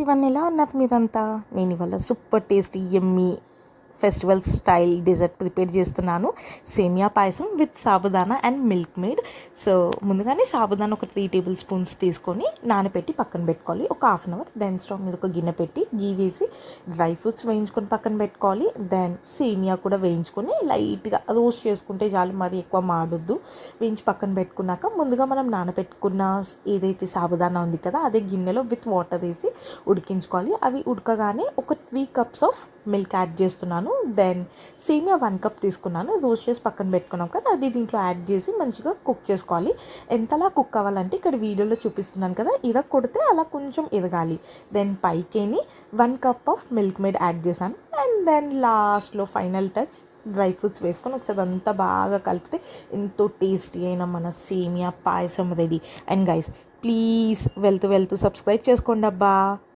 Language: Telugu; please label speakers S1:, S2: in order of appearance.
S1: ఇవన్నీ ఎలా ఉన్నది మీదంతా? నేను ఇవాళ సూపర్ టేస్టీ ఎమ్మి. ఫెస్టివల్ స్టైల్ డిజర్ట్ ప్రిపేర్ చేస్తున్నాను. Semiya payasam with sabudana and milk made. So ముందుగానే సాబుదానా ఒక త్రీ టేబుల్ స్పూన్స్ తీసుకొని నానబెట్టి పక్కన పెట్టుకోవాలి. ఒక half an hour then stove మీద ఒక గిన్నె పెట్టి గీ వేసి డ్రై ఫ్రూట్స్ వేయించుకొని పక్కన పెట్టుకోవాలి. దెన్ సేమియా కూడా వేయించుకొని లైట్గా రోస్ట్ చేసుకుంటే చాలు మరి ఎక్కువ మాడొద్దు. వేయించి పక్కన పెట్టుకున్నాక ముందుగా మనం నానబెట్టుకున్న ఏదైతే సాబుదానా ఉంది కదా అదే గిన్నెలో విత్ వాటర్ వేసి ఉడికించుకోవాలి. అవి ఉడకగానే ఒక three cups of milk add చేస్తున్నాను. దెన్ సేమియా వన్ కప్ తీసుకున్నాను. రోస్ట్ చేసి పక్కన పెట్టుకున్నాం కదా అది దీంట్లో యాడ్ చేసి మంచిగా కుక్ చేసుకోవాలి. ఎంతలా కుక్ అవ్వాలంటే ఇక్కడ వీడియోలో చూపిస్తున్నాను కదా ఇరగ కొడితే అలా కొంచెం ఎదగాలి then పైకేని one cup of milk made add చేశాను. అండ్ దెన్ లాస్ట్లో ఫైనల్ టచ్ డ్రై ఫ్రూట్స్ వేసుకొని ఒకసారి అంతా బాగా కలిపితే ఎంతో టేస్టీ అయిన మన semiya payasam ready and guys please వెళ్తూ వెళ్తూ సబ్స్క్రైబ్ చేసుకోండి అబ్బా.